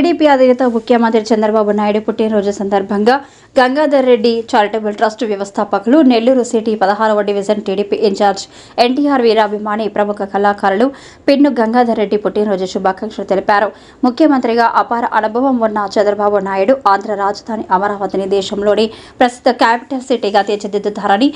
TDP అధినేత ముఖ్యమంత్రి చంద్రబాబు నాయుడు పుట్టినరోజు సందర్భంగా గంగాధర్ రెడ్డి చారిటబుల్ ట్రస్ట్ వ్యవస్థాపకులు నెల్లూరు సిటీ పదహారవ division TDP in charge NTR వీరాభిమాని ప్రముఖ కళాకారులు పిన్ను గంగాధర్ రెడ్డి పుట్టినరోజు శుభాకాంక్షలు తెలిపారు. ముఖ్యమంత్రిగా అపార అనుభవం ఉన్న చంద్రబాబు నాయుడు ఆంధ్ర రాజధాని అమరావతిని దేశంలోని ప్రస్తుత క్యాపిటల్ సిటీగా తీర్చిదిద్దుతారని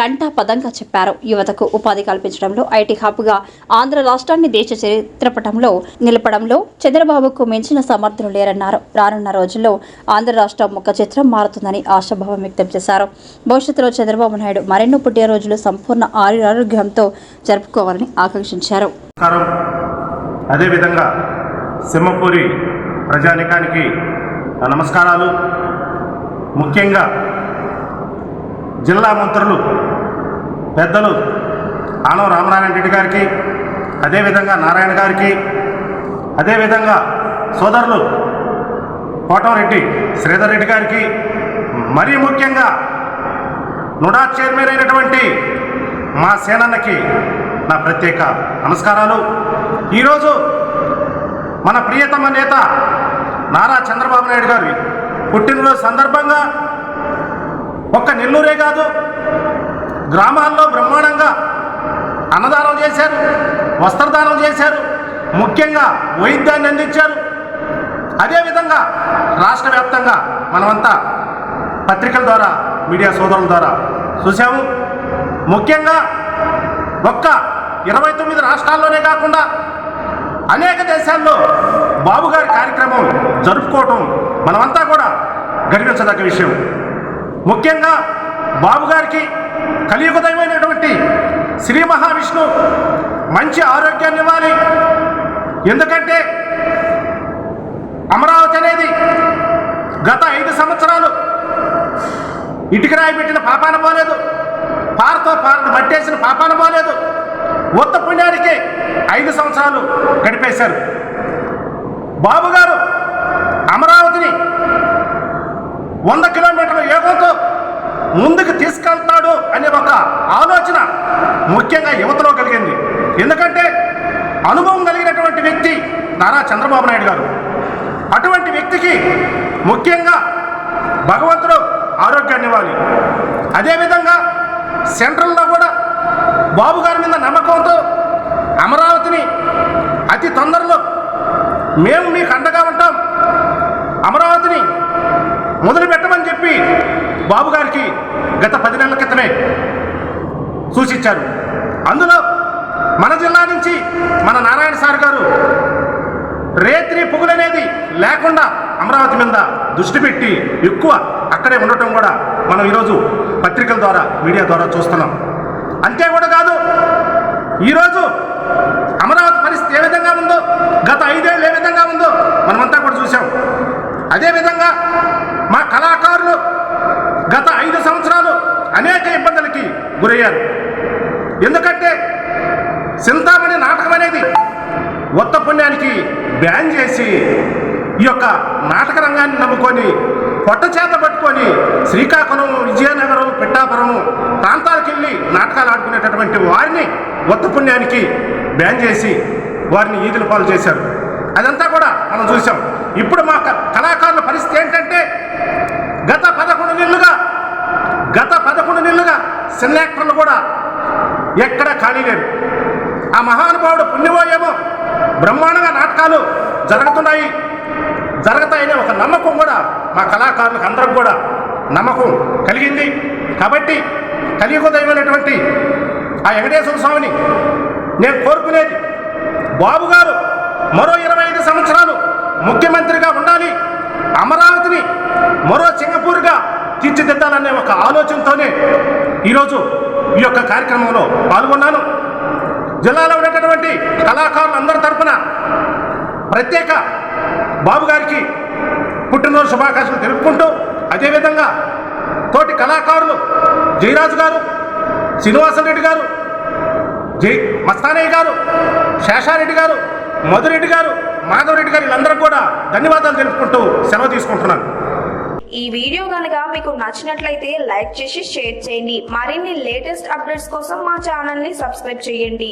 గంటా పదంగా చెప్పారు. యువతకు ఉపాధి కల్పించడంలో ఐటీ హబ్గా ఆంధ్ర రాష్ట్రాన్ని దేశ చరిత్రపటంలో నిలపడంలో చంద్రబాబుకు మించిన సమర్థులు లేరన్నారు. రానున్న రోజుల్లో ఆంధ్ర రాష్ట్రం ముఖ చిత్రం వస్తుందని ఆశాభావం వ్యక్తం చేశారు. భవిష్యత్తులో చంద్రబాబు నాయుడు మరెన్నో పుట్టినరోజులు సంపూర్ణ ఆరోగ్యంతో జరుపుకోవాలని ఆకాంక్షించారు. అదేవిధంగా సింహపూరి ప్రజానికానికి నమస్కారాలు. ముఖ్యంగా జిల్లా మంత్రులు పెద్దలు ఆనవ రామనారాయణ రెడ్డి గారికి అదేవిధంగా నారాయణ గారికి అదేవిధంగా సోదరులు కోటంరెడ్డి శ్రీధర్ రెడ్డి గారికి మరీ ముఖ్యంగా నుడా చైర్మన్ అయినటువంటి మా సేనన్నకి నా ప్రత్యేక నమస్కారాలు. ఈరోజు మన ప్రియతమ నేత నారా చంద్రబాబు నాయుడు గారి పుట్టినరోజు సందర్భంగా ఒక్క నెల్లూరే కాదు గ్రామాల్లో బ్రహ్మాండంగా అన్నదానం చేశారు వస్త్రదానం చేశారు ముఖ్యంగా వైద్యాన్ని అందించారు. అదేవిధంగా రాష్ట్ర వ్యాప్తంగా మనమంతా పత్రికల ద్వారా మీడియా సోదరుల ద్వారా చూసాము ముఖ్యంగా ఒక్క ఇరవై తొమ్మిది రాష్ట్రాల్లోనే కాకుండా అనేక దేశాల్లో బాబు గారి కార్యక్రమం జరుపుకోవటం మనమంతా కూడా గర్వించదగ్గ విషయం. ముఖ్యంగా బాబు గారికి కలియుగదైనటువంటి శ్రీ మహావిష్ణు మంచి ఆరోగ్యాన్ని ఇవ్వాలి. ఎందుకంటే అమరావతి అనేది గత ఐదు సంవత్సరాలు ఇటుక రాయి పెట్టిన పాపాన పోలేదు. పారతో పారను మట్టేసిన పాపాన పోలేదు. ఉత్త పుణ్యానికి ఐదు సంవత్సరాలు గడిపేశారు. బాబు గారు అమరావతిని వంద కిలోమీటర్ల యోగంతో ముందుకు తీసుకెళ్తాడు అనే ఒక ఆలోచన ముఖ్యంగా యువతలో కలిగింది. ఎందుకంటే అనుభవం కలిగినటువంటి వ్యక్తి నారా చంద్రబాబు నాయుడు గారు. అటువంటి వ్యక్తికి ముఖ్యంగా భగవంతుడు ఆరోగ్యాన్ని ఇవ్వాలి. అదేవిధంగా సెంట్రల్లో కూడా బాబు గారి మీద నమ్మకంతో అమరావతిని అతి తొందరలో మేము మీకు అండగా ఉంటాం. అమరావతిని మొదలు పెట్టమని చెప్పి బాబు గారికి గత పది నెలల క్రితమే సూచించారు. అందులో మన జిల్లా నుంచి మన నారాయణ సార్ గారు రేత్రి పొగులనేది లేకుండా అమరావతి మీద దృష్టి పెట్టి ఎక్కువ అక్కడే ఉండటం కూడా మనం ఈరోజు పత్రికల ద్వారా మీడియా ద్వారా చూస్తున్నాం. అంతే కూడా కాదు ఈరోజు అమరావతి పరిస్థితి ఏ విధంగా ఉందో గత ఐదేళ్ళు ఏ విధంగా ఉందో మనమంతా కూడా చూసాం అదేవిధంగా మా కళాకారులు గత ఐదు సంవత్సరాలు అనేక ఇబ్బందులకి గురయ్యారు. ఎందుకంటే చింతామణి నాటకం అనేది ఉత్త పుణ్యానికి బ్యాన్ చేసి ఈ యొక్క నాటక రంగాన్ని నమ్ముకొని పొట్ట చేత పట్టుకొని శ్రీకాకుళం విజయనగరం పిట్టాపురం ప్రాంతాలకు వెళ్ళి నాటకాలు ఆడుకునేటటువంటి వారిని ఉత్త పుణ్యానికి బ్యాన్ చేసి వారిని ఈదుల పాలు చేశారు. అదంతా కూడా మనం చూసాం. ఇప్పుడు మా క- కళాకారుల పరిస్థితి ఏంటంటే గత పదకొండు నెలలుగా గత పదకొండు నెలలుగా చిన్న యాక్టర్లు కూడా ఎక్కడ ఖాళీ లేరు. ఆ మహానుభావుడు పుణ్యమో ఏమో బ్రహ్మాండంగా నాటకాలు జరుగుతున్నాయి. జరుగుతాయనే ఒక నమ్మకం కూడా మా కళాకారులకు అందరికి కూడా నమ్మకం కలిగింది. కాబట్టి కలియుగదైనటువంటి ఆ వెంకటేశ్వర స్వామిని నేను కోరుకునేది బాబు గారు మరో ఇరవై ఐదు సంవత్సరాలు ముఖ్యమంత్రిగా ఉండాలి అమరావతిని మరో సింగపూర్గా తీర్చిదిద్దాలనే ఒక ఆలోచనతోనే ఈరోజు ఈ యొక్క కార్యక్రమంలో పాల్గొన్నాను. జిల్లాలో ఉండేటటువంటి కళాకారులందరి తరఫున ప్రత్యేక బాబు గారికి పుట్టినరోజు శుభాకాంక్షలు తెలుపుకుంటూ అదేవిధంగా తోటి కళాకారులు జయరాజు గారు శ్రీనివాసరెడ్డి గారు జై మస్తానయ్య గారు శేషారెడ్డి గారు మధురెడ్డి గారు మాధవరెడ్డి గారు వీళ్ళందరూ కూడా ధన్యవాదాలు తెలుపుకుంటూ సెలవు తీసుకుంటున్నాను. ఈ వీడియో కనుక మీకు నచ్చినట్లయితే లైక్ చేసి షేర్ చేయండి. మరిన్ని లేటెస్ట్ అప్డేట్స్ కోసం మా ఛానల్ని సబ్స్క్రైబ్ చేయండి.